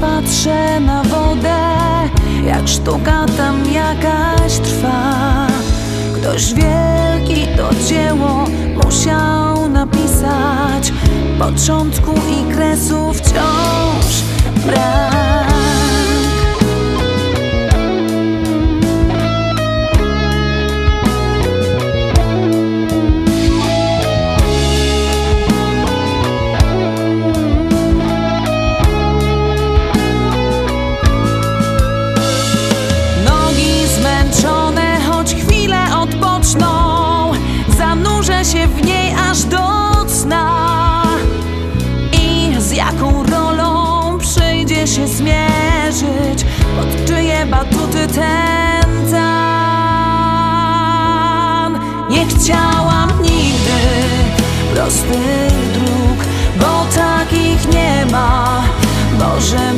patrzę na wodę, jak sztuka tam jakaś trwa. Ktoś wielki to dzieło musiał napisać. Początku i kresu wciąż się w niej aż do cna. I z jaką rolą przyjdzie się zmierzyć Pod czyje batuty ten tam Nie chciałam nigdy prostych dróg Bo takich nie ma. Boże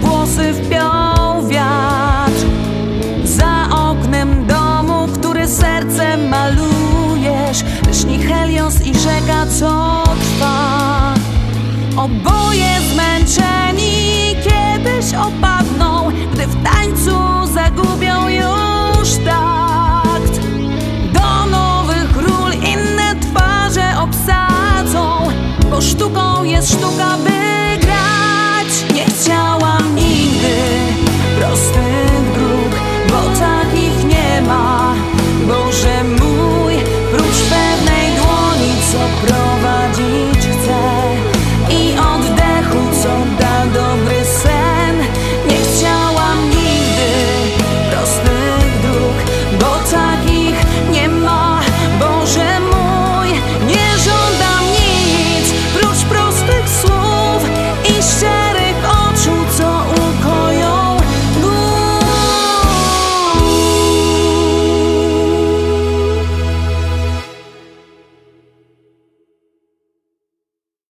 włosy wpiął wiatr. Za oknem domu, który sercem malujesz Lśni Helios i rzeka, co trwa. Oboje zmęczeni kiedyś opadną Gdy w tańcu